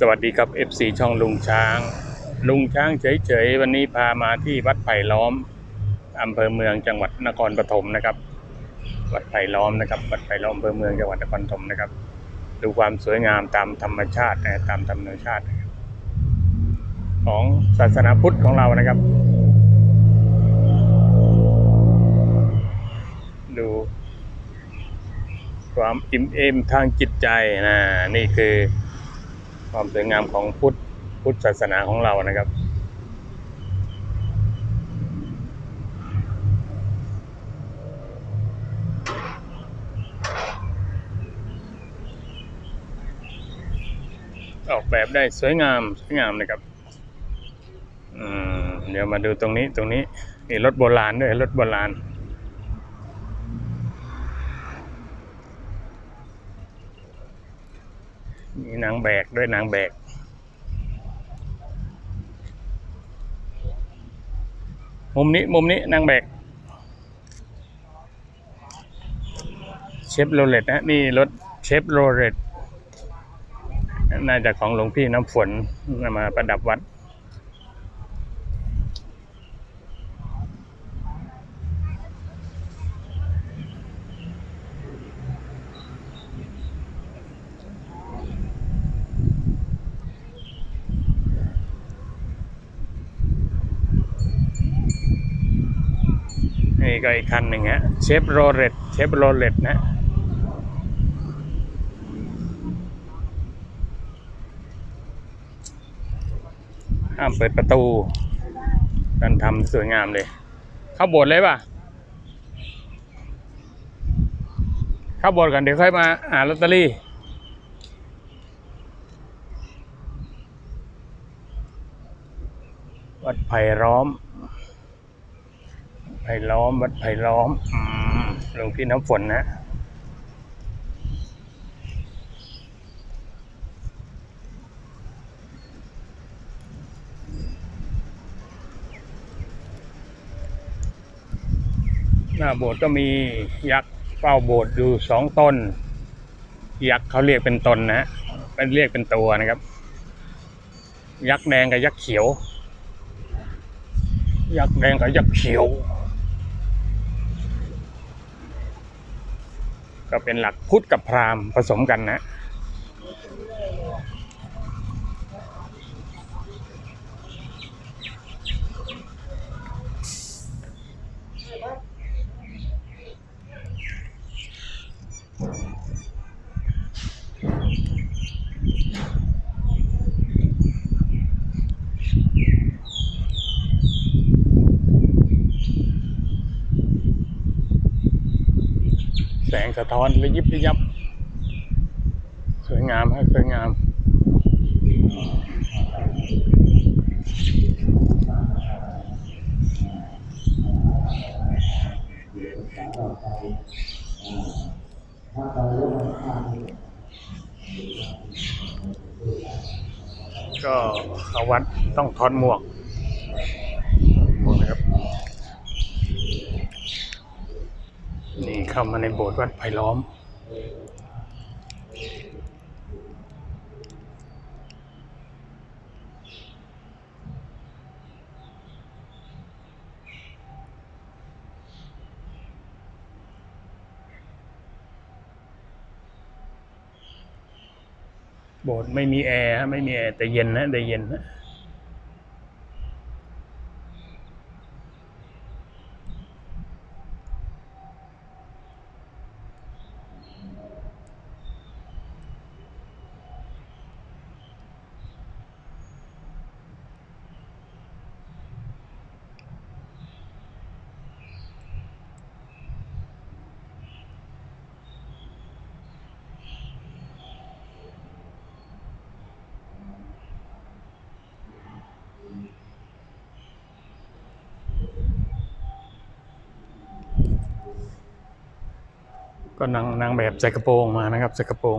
สวัสดีครับ FC ช่องลุงช้าง ลุงช้างเฉยๆวันนี้พามาที่วัดไผ่ล้อมอำเภอเมืองจังหวัดนครปฐมนะครับ วัดไผ่ล้อมนะครับ วัดไผ่ล้อมอำเภอเมืองจังหวัดนครปฐมนะครับ ดูความสวยงามตามธรรมชาตินะตามธรรมชาติ ของศาสนาพุทธของเรานะครับ ดูความอิ่มเอมทางจิตใจนะนี่คือ ความสวยงามของพุทธพุทธศาสนาของเรานะครับ ออกแบบได้สวยงามสวยงามนะครับเดี๋ยวมาดูตรงนี้ตรงนี้มีรถโบราณด้วยรถโบราณ มี นางแบกด้วยนางแบก มุมนี้มุมนี้นางแบก เชฟโรเลตนะนี่รถเชฟโรเลตน่าจะของหลวงพี่น้ำฝนมาประดับวัด ก็อีกคันหนึ่งฮะเชฟโรเลตเชฟโรเลตนะห้ามเปิดประตูการทำสวยงามเลย เข้าโบสถ์เลยป่ะ เข้าโบสถ์กันเดี๋ยวค่อยมาหาลอตเตอรี่วัดไผ่ล้อม ไผ่ล้อม วัดไผ่ล้อมอืมหลวงพี่น้ำฝนนะหน้าโบสถ์ก็มียักษ์เฝ้าโบสถ์อยู่สองต้นยักษ์เขาเรียกเป็นตนนะฮะเป็นเรียกเป็นตัวนะครับ ยักษ์แดงกับยักษ์เขียว ยักษ์แดงกับยักษ์เขียว ก็เป็นหลักพุทธกับพราหมณ์ผสมกันนะ สะท้อนระยิบระยับ สวยงามฮะสวยงามก็เข้าวัดต้องถอดหมวกหมวกนะครับ นี่เข้ามาในโบสถ์วัดไผ่ล้อม โบสถ์ไม่มีแอร์ฮะไม่มีแอร์แต่เย็นนะแต่เย็นนะ ก็นางนางแบบใส่กระโปรงมานะครับใส่กระโปรง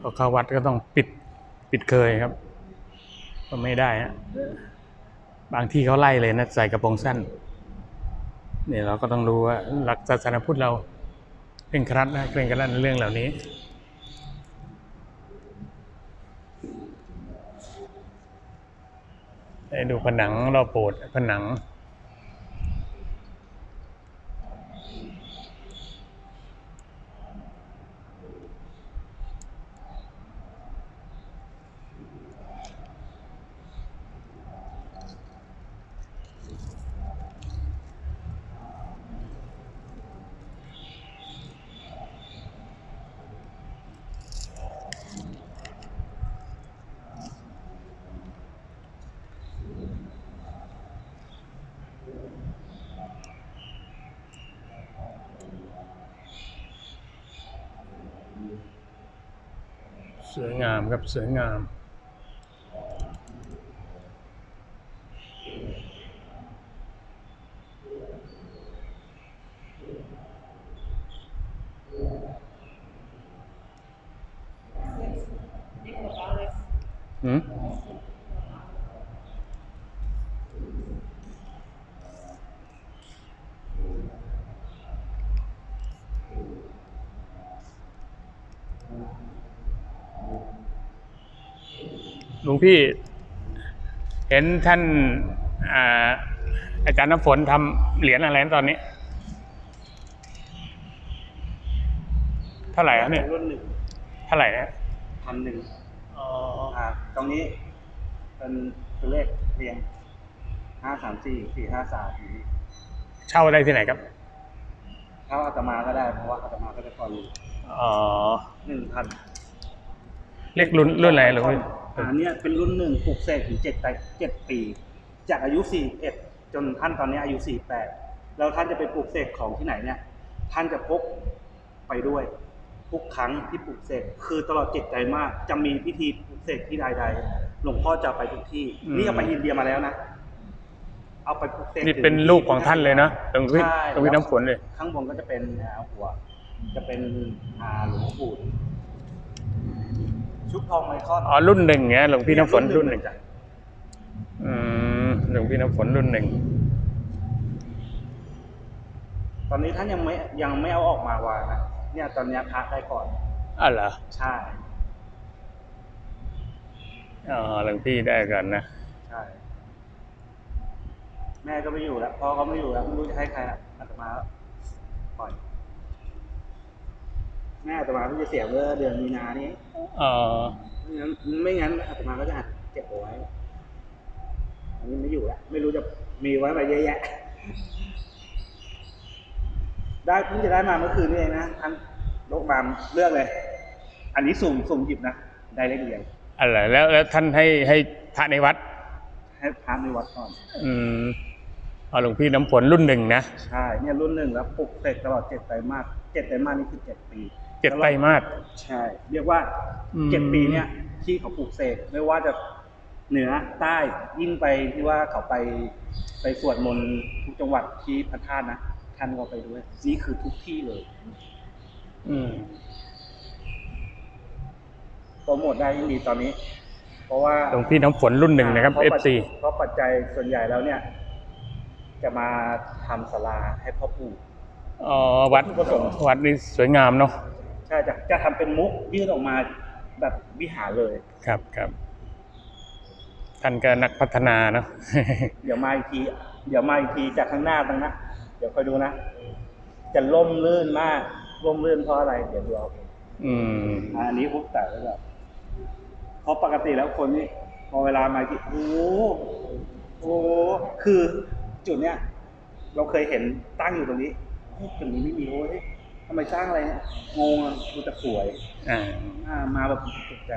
พอเข้าวัดก็ต้องปิดปิดเคยครับ ก็ไม่ได้ฮะบางที่เขาไล่เลยนะใส่กระโปรงสั้นเนี่ยเราก็ต้องรู้ว่าหลักศาสนาพุทธเราเคร่งครัดนะเคร่กครัดในเรื่องเหล่านี้ได้ดูผนังเราโปรถ์ผนัง สวยงามครับสวยงามหืม หลวงพี่เห็นท่านอ่าอาจารย์น้ำฝนทำเหรียญอะไรนะตอนนี้ เท่าไหร่ครับเนี่ยรุ่นหนึ่งเท่าไหร่นะพันหนึ่งอ๋ออ่าตรงนี้เป็นตัวเลขเรียงห้าสามสี่สี่ห้าสามเช่าได้ที่ไหนครับถ้าอาตมาก็ได้เพราะว่าอาตมาก็จะก่อนอยู่อ๋อหนึ่งพันเรียกรุ่นรุ่นอะไรหลวงพี่ อันเนี้ยเป็นรุ่นหนึ่งปลูกเสกถึงเจ็ดไปเจ็ดปี จากอายุสี่เอ็ดจนท่านตอนนี้อายุสี่แปดแล้วท่านจะไปปลูกเสกของที่ไหนเนี่ย ท่านจะพกไปด้วยทุกครั้งที่ปลูกเสกคือตลอดเจ็ดใจมาก จะมีพิธีปลูกเสกที่ใดๆหลวงพ่อจะไปทุกที่ นี่เอาไปอินเดียมาแล้วนะเอาไปปลูกเสกนี่เป็นลูกของท่านเลยนะหลวงพี่ใช่หลวงพี่น้ำฝนเลย ข้างบนก็จะเป็นอ่าหัว จะเป็นอ่าหลวงปู่ ชุบทองไมคอนอ๋อรุ่นหนึ่งเงี้ยหลวงพี่น้ำฝนรุ่นหนึ่งจ้ะอืมหลวงพี่น้ำฝนรุ่นหนึ่งตอนนี้ท่านยังไม่ยังไม่เอาออกมาวางนะเนี่ยตอนเนี้ยพระได้ก่อนอ๋อเหรอใช่อ๋อหลวงพี่ได้กันนะใช่แม่ก็ไม่อยู่แล้วพ่อก็ไม่อยู่แล้วไม่รู้จะให้ใครอะอาตมาแล้วปล่อย แม่อาตมาเพิ่งจะเสียเมื่อเดือนมีนานี้อ๋อไม่งั้นไม่งั้นอาตมาก็จะอัดเก็บเอาไว้อันนี้ไม่อยู่แล้วไม่รู้จะมีไว้ไปเยอะแยะ ได้เพิ่งจะได้มาเมื่อคืนนี่เองนะท่านโลกมามเลือกเลย อันนี้สุ่มสุ่มหยิบนะได้เลขเรียงอะไรแล้วแล้วท่านให้ให้พระในวัด ให้พระในวัดก่อน อืมอ๋อหลวงพี่น้ำฝนรุ่นหนึ่งนะ ใช่เนี่ยรุ่นหนึ่งแล้วปลุกเสกตลอดเจ็ดไตรมาสเจ็ดไตรมาสนี่คือเจ็ดปี เจ็ดไตรมาสใช่ เรียกว่าอืมเจ็ดปีเนี่ยที่เขาปลูกเสกไม่ว่าจะเหนือใต้ยิ่งไปที่ว่าเขาไปไปสวดมนต์ทุกจังหวัดที่พระธาตุนะท่านก็ไปด้วย นี่คือทุกที่เลย อืมโปรโมทได้ยิ่งดีตอนนี้ เพราะว่าหลวงพี่น้ำฝนรุ่นหนึ่งนะครับเพาปัจ FC เพราะปัจจัยส่วนใหญ่แล้วเนี่ย จะมาทำศาลาให้พ่อปู่อ๋อวัดวัดนี่สวยงามเนาะใช่จะจะทำเป็นมุกยื่นออกมาแบบวิหารเลยครับครับท่านก็นักพัฒนาเนาะเดี๋ยวมาอีกที เดี๋ยวมาอีกทีจากข้างหน้าตรงนะเดี๋ยวคอยดูนะจะล่มลื่นมากล่มลื่นเพราะอะไร เดี๋ยวดูเอาเองอืมอ่าอันนี้ปุ๊บแต่แล้วแบบเพราะปกติแล้วคนนี่พอเวลามาที่โอ้โหโอ้โหคือจุดเนี้ยเราเคยเห็นตั้งอยู่ตรงนี้เฮ้ยจุดนี้ไม่มีโอ้ยทำไมสร้างอะไรเนี่ยงงอะดูแต่สวยอ่าอ่ามาแบบตกใจ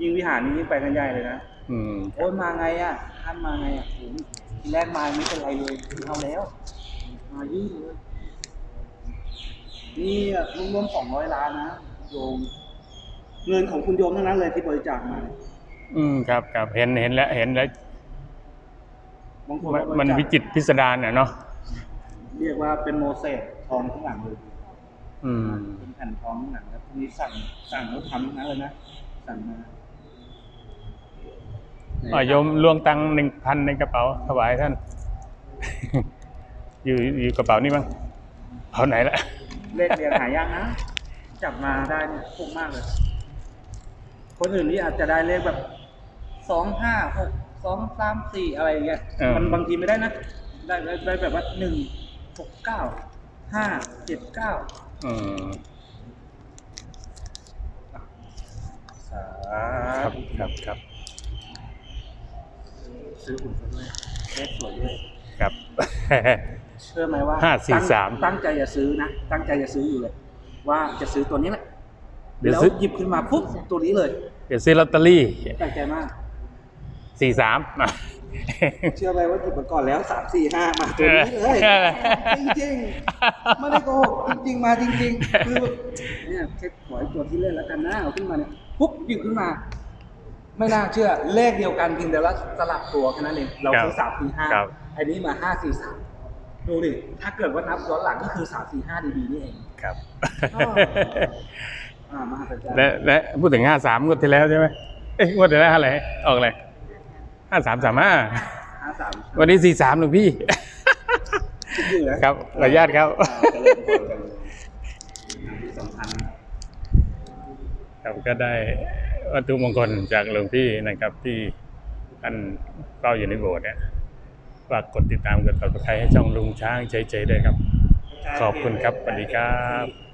ยิ่งวิหารนี้ยิ่งไปกันใหญ่เลยนะอืมโอ้ยมาไงอะท่านมาไงอะโอ้ยทีแรกมาไม่เป็นไรเลยเอาแล้ว มายื่นเลยนี่อะรวมๆสองร้อยล้านนะโยม เงินของคุณโยมทั้งนั้นเลยที่บริจาคมาเนี่ยอืมครับครับเห็นเห็นแล้วเห็นแล้ว บางคนมันก็บมันจาควิจิตรพิสดารน่ะเนาะ เรียกว่าเป็นโมเสสทองข้างหลังเลยอืมเป็นแผ่นทองข้างหลังแล้วพวกนี้สั่งสั่งแล้วทำทั้งนั้นเลยนะสั่งมาอ่าโยมล่วงตังหนึ่งพันในกระเป๋าถวายท่าน อยู่อยู่กระเป๋านี่บ้างกระเป๋าไหนละเลขเรียงหายากนะจับมาได้เนี่ยถูกมากเลย คนอื่นนี่อาจจะได้เลขแบบสองห้าหกสองสามสี่อะไรอย่างเงี้ยเออมันบางทีไม่ได้นะ ได้ได้ได้แบบว่าหนึ่ง หกเก้าห้าเจ็ดเก้าอืมสาครับครับครับซื้อหุ่นเขาด้วยเลขสวยด้วยครับ เชื่อไหมว่าห้าสี่ตั้งสาม ตั้งใจจะซื้อนะ ตั้งใจจะซื้ออยู่เลย ว่าจะซื้อตัวนี้แหละเดี๋ยวแล้วซื้อหยิบขึ้นมาปุ๊บตัวนี้เลยเดี๋ยวซื้อลอตเตอรี่ตั้งใจมากสี่สาม เชื่อไหมว่าหยิบมาก่อนแล้วสามสี่ห้ามาตัวนี้เลยเออจริงๆไม่ได้โกหกจริงๆมาจริง ๆ คือเนี่ยแค่ขอให้ตัวที่เล่นแล้วกันนะเอาขึ้นมาเนี่ยปุ๊บหยิบขึ้นมา ไม่น่าเชื่อเลขเดียวกันเพียงแต่ว่าสลับตัวแค่นั้นเองเราซื้อครัสาบมสี่ห้าครับอันนี้มาห้าสี่สามดูดิถ้าเกิดว่านับย้อนหลังก็คือสามสี่ห้าดีๆนี่เองครับอ๋ออ่ามหัศจรรย์และและพูดถึงห้าสามงวดที่แล้วใช่ไหมเอ้ยงวดที่แล้วอะไรออกอะไร ห้าสามสามห้าห้าสามวันนี้สี่สามหลวงพี่คิดอยู่นะครับขออนุญาตครับอ่าเจริญพรกันที่สำคัญครับก็ได้วัตถุมงคลจากหลวงพี่นะครับที่ท่านเฝ้าอยู่ในโบสถ์เนี่ยฝากกดติดตามกดติดตามให้ช่องลุงช้างเฉยๆด้วยครับ ขอบคุณครับสวัสดีครับ